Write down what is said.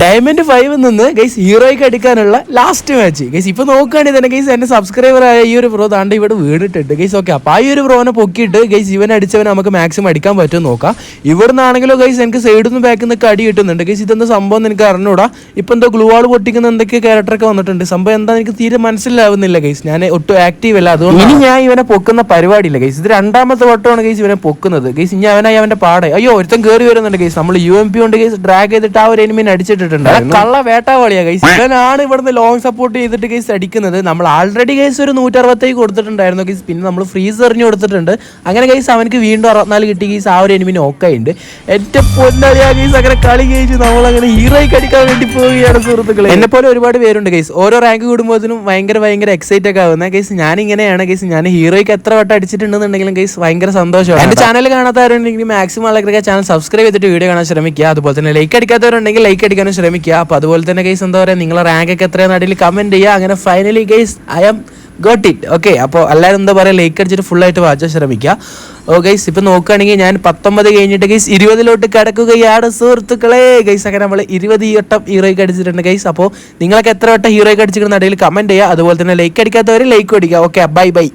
Diamond five നിന്ന് guys ഹീറോയ്ക്ക് അടിക്കാനുള്ള ലാസ്റ്റ് മാച്ച് ഗൈസ് ഇപ്പൊ നോക്കുകയാണെങ്കിൽ തന്നെ ഗൈസ് എന്റെ സബ്സ്ക്രൈബർ ആയ ഈ ഒരു പ്രോ താണ്ട് ഇവിടെ വീണിട്ടുണ്ട്. ഗൈസ് ഓക്കെ അപ്പൊ ആ ഒരു പ്രോനെ പൊക്കിയിട്ട് ഗൈസ് ഇവൻ അടിച്ചവൻ നമുക്ക് മാക്സിമം അടിക്കാൻ പറ്റും നോക്കാം. ഇവിടുന്നാണെങ്കിലോ ഗൈസ് എനിക്ക് സൈഡിൽ നിന്ന് ബാക്കിൽ നിന്ന് അടി കിട്ടുന്നുണ്ട്. ഗൈസ് ഇതെന്താ സംഭവം എന്ന് എനിക്ക് അറിഞ്ഞൂടാ. ഇപ്പൊ എന്തോ ഗ്ലൂ ആൾ പൊട്ടിക്കുന്ന എന്തൊക്കെ ക്യാരക്ടറൊക്കെ വന്നിട്ടുണ്ട്. സംഭവം എന്താ എനിക്ക് തീരെ മനസ്സിലാവുന്നില്ല ഗൈസ് ഞാൻ ഒട്ടും ആക്റ്റീവ് അല്ല. അതുകൊണ്ട് ഇനി ഞാൻ ഇവനെ പൊക്കുന്ന പരിപാടിയില്ല ഗൈസ് ഇത് രണ്ടാമത്തെ വട്ടമാണ് ഗൈസ് ഇവനെ പൊക്കുന്നത്. ഗൈസ് ഇനി അവനായി അവന്റെ പാടെ. അയ്യോ ഒരുത്തൻ കയറി വരുന്നുണ്ട് ഗൈസ് നമ്മൾ യു എം പി കൊണ്ട് ഗൈസ് ഡ്രാഗ് ചെയ്തിട്ട് ആ ഒരു എനിമിനെ അടിച്ചിട്ടുണ്ട്. കള്ള വേട്ടാവളിയാ ഗൈസ് ഇവനാണ് ഇവിടുന്ന് ലോങ് സപ്പോർട്ട് ചെയ്തിട്ട് ഗൈസ് അടിക്കുന്നത്. നമ്മൾ ആൾറെഡി ഗൈസ് ഒരു നൂറ്ററുപത്തേക്ക് കൊടുത്തിട്ടുണ്ടായിരുന്നു ഗൈസ് പിന്നെ നമ്മൾ ഫ്രീസ് എറിഞ്ഞു കൊടുത്തിട്ടുണ്ട്. അങ്ങനെ ഗൈസ് അവനക്ക് വീണ്ടും അറുപത്തിനാല് കിട്ടി ഗൈസ് ആ ഒരു എനിമിന് ഓക്കായിണ്ട് എന്റെ പൊന്നളിയാ ഗൈസ് അങ്ങനെ കളി കഴിച്ച് നമ്മൾ അങ്ങനെ ഹീറോയ്ക്ക് അടിക്കാൻ വേണ്ടി പോവുകയാണ് സുഹൃത്തുക്കളെ. എന്നെ പോലെ ഒരുപാട് പേരുണ്ട് ഗൈസ് ഓരോ റാങ്ക് കൂടുമ്പോഴത്തേനും ഭയങ്കര ഭയങ്കര എക്സൈറ്റ് ഒക്കെ ആവുന്ന. ഗൈസ് ഞാൻ ഇങ്ങനെയാണ് ഗൈസ് ഞാൻ ഹീറോയ്ക്ക് എത്ര വട്ടം അടിച്ചിട്ടുണ്ടെന്നുണ്ടെങ്കിലും ഗൈസ് ഭയങ്കര സന്തോഷമാണ്. എന്റെ ചാനൽ കാണാത്തവരുണ്ടെങ്കിൽ മാക്സിമം ആൾക്കാർക്ക് ചാനൽ സബ്സ്ക്രൈബ് ചെയ്തിട്ട് വീഡിയോ കാണാൻ ശ്രമിക്കുക. അതുപോലെ തന്നെ ലൈക്ക് അടിക്കാത്തവരുണ്ടെങ്കിൽ ലൈക്ക് അടിക്കാനും ശ്രമിക്കുക. അപ്പൊ അതുപോലെ തന്നെ ഗെയ്സ് എന്താ പറയുക നിങ്ങളെ റാങ്ക് ഒക്കെ എത്രയാണ് അടിയിൽ കമന്റ് ചെയ്യുക. അങ്ങനെ finally guys I am got it okay അപ്പോൾ എല്ലാവരും എന്താ പറയുക ലൈക്ക് അടിച്ചിട്ട് ഫുൾ ആയിട്ട് വാച്ചാൻ ശ്രമിക്കുക. ഓ ഗൈസ് ഇപ്പൊ നോക്കുകയാണെങ്കിൽ ഞാൻ പത്തൊമ്പത് കഴിഞ്ഞിട്ട് ഗൈസ് ഇരുപതിലോട്ട് കിടക്കുകയാണ്. സുഹൃത്തുക്കളെ ഗൈസ് അങ്ങനെ നമ്മൾ ഇരുപത് ഈ വട്ടം ഹീറോയ്ക്ക് അടിച്ചിട്ടുണ്ട് ഗൈസ് അപ്പോൾ നിങ്ങളൊക്കെ എത്ര വട്ടം ഹീറോയ്ക്ക് അടിച്ചിട്ടുണ്ടെന്ന് കമന്റ് ചെയ്യുക. അതുപോലെ തന്നെ ലൈക്ക് അടിക്കാത്തവർ ലൈക്ക് അടിക്കുക. Okay bye bye